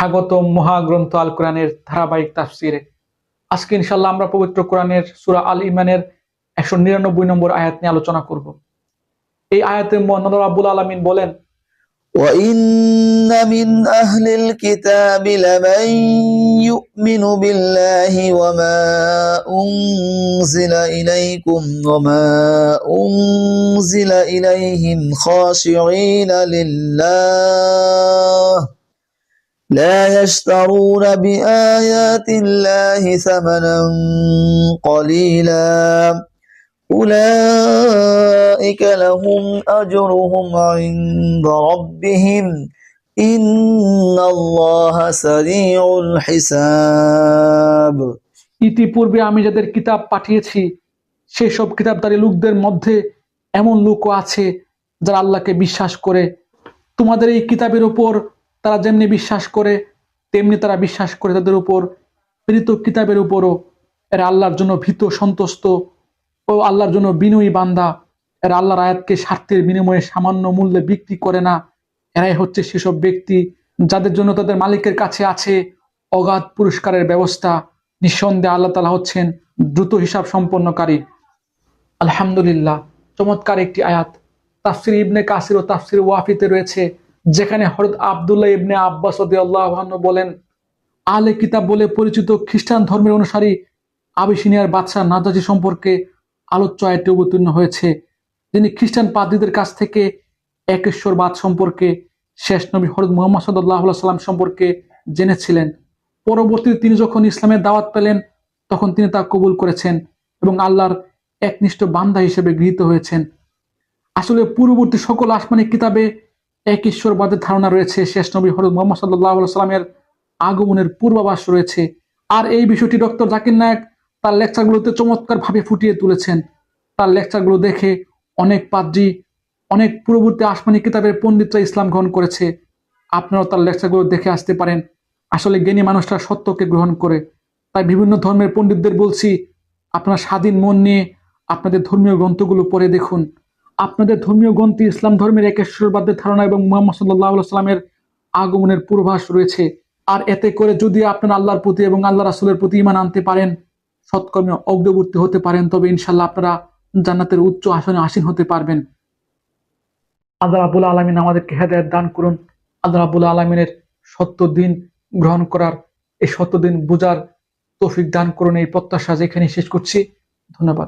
স্বাগত মহাগ্রন্থ আল কোরআনের ধারাবাহিক তাফসিরে আজকে ইনশাল্লাহ আমরা পবিত্র কোরআনের সুরা আল ইমানের একশো নিরানব্বই নম্বর আয়াত নিয়ে আলোচনা করব এই আয়াতে মোহাম্মদ আব্বুল আলমিন বলেন وإن من أهل الكتاب لمن يؤمن بالله وما أنزل إليكم وما أنزل إليهم خاشعين لله لا يشترون بآيات الله ثمنا قليلا أولئك لهم أجرهم عند ربهم إن الله سريع الحساب ইতিপূর্বে আমি যাদের কিতাব পাঠিয়েছি সেই সব কিতাবদারী লোকদের মধ্যে এমন লোকও আছে যারা আল্লাহকে বিশ্বাস করে তোমাদের এই কিতাবের উপর তারা যেমনি বিশ্বাস করে, তেমনি তারা বিশ্বাস করে তাদের উপর প্রেরিত কিতাবের উপরও। এরা আল্লাহর জন্য ভীত, সন্তুষ্ট ও আল্লাহর জন্য বিনয়ী বান্দা। এরা আল্লাহর আয়াতকে স্বার্থের বিনিময়ে সামান্য মূল্যে বিক্রি করে না। এরাই হচ্ছে সেসব ব্যক্তি যাদের জন্য তাদের মালিকের কাছে আছে অগাধ পুরস্কারের ব্যবস্থা। নিঃসন্দেহে আল্লাহ তালা হচ্ছেন দ্রুত হিসাব সম্পন্নকারী আলহামদুলিল্লাহ, চমৎকার একটি আয়াত। তাফসির ইবনে কাসির ও তাফসির ওয়াফিতে রয়েছে। যেখানে হরদ আবদুল্লাহ ইবনে আব্বাস বলেন আলে কিতাব বলে পরিচিত খ্রিস্টান ধর্মের অনুসারী আবিসিনিয়ার বাদশাহ নাজাজি সম্পর্কে আলোচ্য আয়টি অবতীর্ণ হয়েছে। যিনি খ্রিস্টান পাদ্রীদের কাছ থেকে একেশ্বরবাদ সম্পর্কে শেষ নবী হরদ মোহাম্মদ সাল্লাহ সাল্লাম সম্পর্কে জেনেছিলেন। পরবর্তীতে তিনি যখন ইসলামের দাওয়াত পেলেন, তখন তিনি তা কবুল করেছেন এবং আল্লাহর একনিষ্ঠ বান্ধা হিসেবে গৃহীত হয়েছেন। আসলে পূর্ববর্তী সকল আসমানি কিতাবে এক ঈশ্বরবাদের ধারণা রয়েছে, শেষ নবী হরদ মোহাম্মদ সাল্লাহ সাল্লামের আগমনের পূর্বাভাস রয়েছে। আর এই বিষয়টি ডক্টর জাকির নায়ক তার লেকচারগুলোতে চমৎকারভাবে ফুটিয়ে তুলেছেন। তার লেকচারগুলো দেখে অনেক পাদ্রী, অনেক পূর্ববর্তী আসমানি কিতাবের পণ্ডিতরা ইসলাম গ্রহণ করেছে। আপনারাও তার লেকচারগুলো দেখে আসতে পারেন। আসলে জ্ঞানী মানুষরা সত্যকে গ্রহণ করে। তাই বিভিন্ন ধর্মের পণ্ডিতদের বলছি, আপনার স্বাধীন মন নিয়ে আপনাদের ধর্মীয় গ্রন্থগুলো পড়ে দেখুন। আপনাদের ধর্মীয় গ্রন্থে ইসলাম ধর্মের একেশ্বরবাদের ধারণা এবং মোহাম্মদ সাল্লাহ সাল্লামের আগমনের পূর্বাস রয়েছে। আর এতে করে যদি আপনারা আল্লাহর প্রতি এবং আল্লাহ রাসুলের প্রতি ইমান আনতে পারেন, সৎকর্মে অগ্রবর্তী হতে পারেন, তবে ইনশাল্লাহ আপনারা জান্নাতের উচ্চ আসনে আসীন হতে পারবেন। আল্লাহ রাবুল আলমিন আমাদেরকে হেদায়ত দান করুন। আল্লাহ রাবুল আলমিনের সত্য দিন গ্রহণ করার, এই সত্য দিন বোঝার তৌফিক দান করুন। এই প্রত্যাশা যেখানে শেষ করছি। ধন্যবাদ।